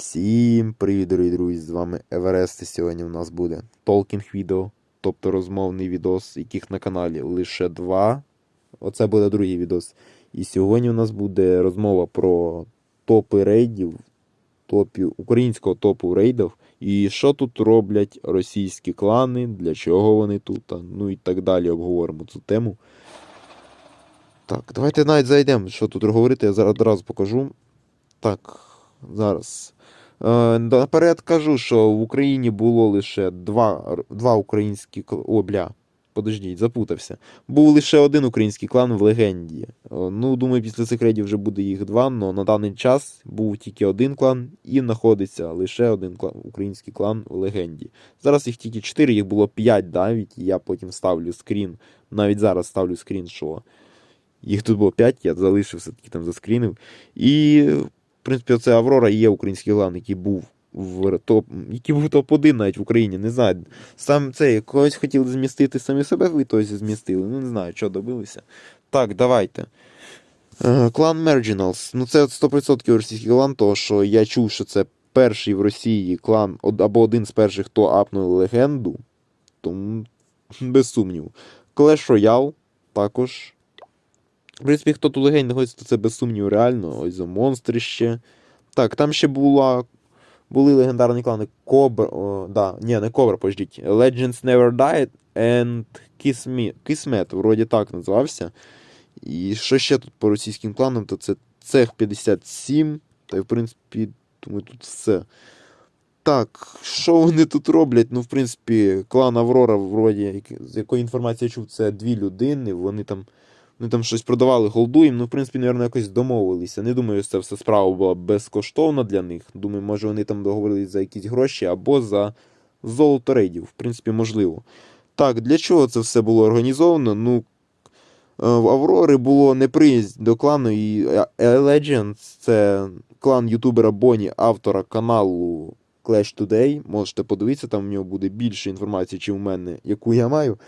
Всім привіт, дорогі друзі! З вами Еверест. І сьогодні у нас буде толкінг відео, тобто розмовний відос, яких на каналі лише два. Оце буде другий відос. І сьогодні у нас буде розмова про топи рейдів, топів, українського топу рейдів. І що тут роблять російські клани, для чого вони тут, ну і так далі обговоримо цю тему. Так, давайте навіть зайдемо, що тут говорити, я зараз одразу покажу. Так, зараз. Е, наперед кажу, що в Україні було лише два, два українські О. Подождіть, запутався. Був лише один український клан в легенді. Е, Ну, думаю, після цих рейдів вже буде їх два, але на даний час був тільки один клан і знаходиться лише один клан, український клан в легенді. Зараз їх тільки чотири, їх було п'ять навіть, і я потім ставлю скрін. Навіть зараз ставлю скрін, що їх тут було 5, я залишив все-таки там заскрінив. І, в принципі, оце Аврора і є український клан, який був в топ, який був топ-1 навіть в Україні, не знаю. Сам цей, когось хотіли змістити самі себе, ви тось змістили. Ну, не знаю, що добилися. Так, давайте. Е, Клан Merginals. Ну, це 100% російський клан, тому що я чув, що це перший в Росії клан, або один з перших, хто апнув легенду. Тому, без сумніву. Clash Royale також. В принципі, хто тут легень знаходиться, то це без сумніву реально. Ось за монстрище. Так, там ще була. Були легендарні клани Кобра. О, да, ні, не Кобра, пождіть. Legends Never Died and Kismet, Kismet, вроді так називався. І що ще тут по російським кланам, то це Цех 57. Та й, в принципі, думаю, тут все. Так, що вони тут роблять? Ну, в принципі, клан Аврора, вроді, з якої інформації я чув, це дві людини. Вони там вони там щось продавали голду їм, ну, в принципі, напевно, якось домовилися. Не думаю, що це все справа була безкоштовна для них. Думаю, може вони там договорились за якісь гроші або за золото рейдів. В принципі, можливо. Так, для чого це все було організовано? Ну, е, в Аврори було неприязнь до клану і е, Legends це клан ютубера Боні, автора каналу Clash Today. Можете подивитися, там в нього буде більше інформації, чим у мене, яку я маю.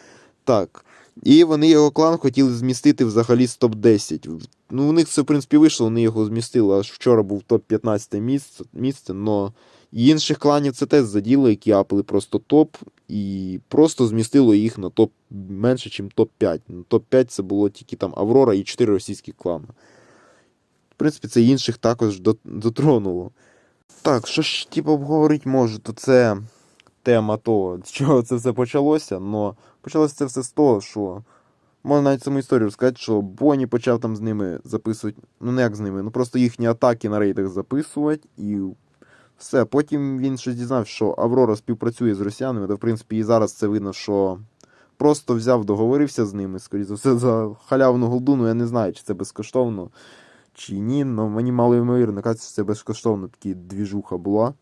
Так. І вони його клан хотіли змістити взагалі з топ-10. Ну, у них це, в принципі, вийшло, вони його змістили. Аж вчора був топ-15 місце, місце, но інших кланів це теж заділо, які апли просто топ, і просто змістило їх на топ менше, ніж топ-5. Ну, топ-5 це було тільки там Аврора і 4 російські клани. В принципі, це інших також дотронуло. Так, що ж типу, обговорити можу, то це тема того, з чого це все почалося, но почалося це все з того, що можна навіть саму історію розказати, що Бонні почав там з ними записувати, ну не як з ними, ну просто їхні атаки на рейдах записувати і все. Потім він щось дізнався, що Аврора співпрацює з росіянами, та в принципі і зараз це видно, що просто взяв, договорився з ними, скоріше за все, за халявну голду, ну я не знаю, чи це безкоштовно, чи ні, але мені мало ймовірно, кажеться, це безкоштовно такі двіжуха була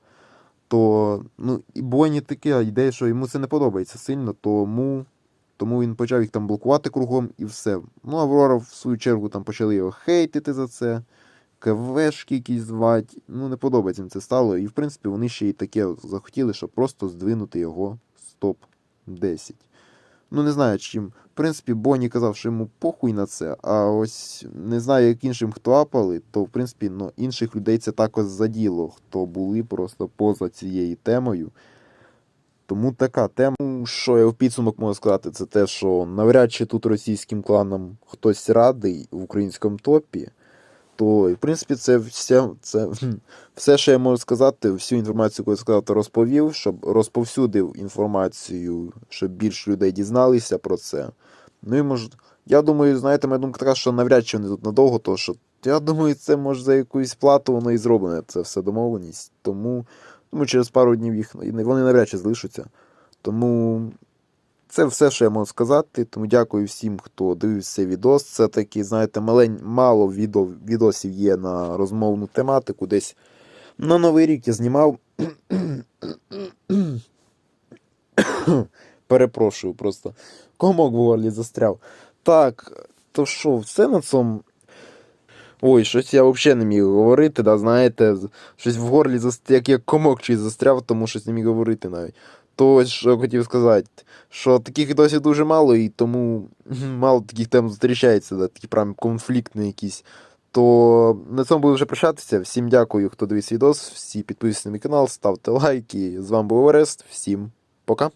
то ну, і Боні таке ідея, що йому це не подобається сильно, тому, тому він почав їх там блокувати кругом і все. Ну, Аврора, в свою чергу, там почали його хейтити за це, КВшки якісь звати. Ну, не подобається їм це стало. І, в принципі, вони ще й таке захотіли, щоб просто здвинути його з топ-10. Ну, не знаю, чим. Принципі, Бонні казав, що йому похуй на це, а ось не знаю, як іншим, хто апали, то в принципі ну, інших людей це також заділо, хто були просто поза цією темою. Тому така тема, що я в підсумок можу сказати, це те, що навряд чи тут російським кланам хтось радий в українському топі. То, в принципі, це все, це все, що я можу сказати, всю інформацію, яку я сказав, то розповів, щоб розповсюдив інформацію, щоб більше людей дізналися про це. Ну і може, я думаю, знаєте, моя думка така, що навряд чи вони тут надовго, то що я думаю, це може за якусь плату воно і зроблене, це все домовленість. Тому, тому через пару днів їх вони навряд чи залишаться. Тому це все, що я можу сказати. Тому дякую всім, хто дивився відос. Це такі, знаєте, малень, мало відео, відосів є на розмовну тематику. Десь на Новий рік я знімав. Перепрошую, просто комок в горлі застряв. Так, то що, все на цьому. Ой, щось я взагалі не міг говорити, да, знаєте, щось в горлі застряв, як я комок чийсь застряв, тому щось не міг говорити навіть. То що хотів сказати, що таких відосів дуже мало, і тому мало таких тем зустрічається, да, такі прям конфліктні якісь. То на цьому буду вже прощатися. Всім дякую, хто дивився відос. Всі підписуйтесь на мій канал, ставте лайки. З вами був Орест. Всім пока.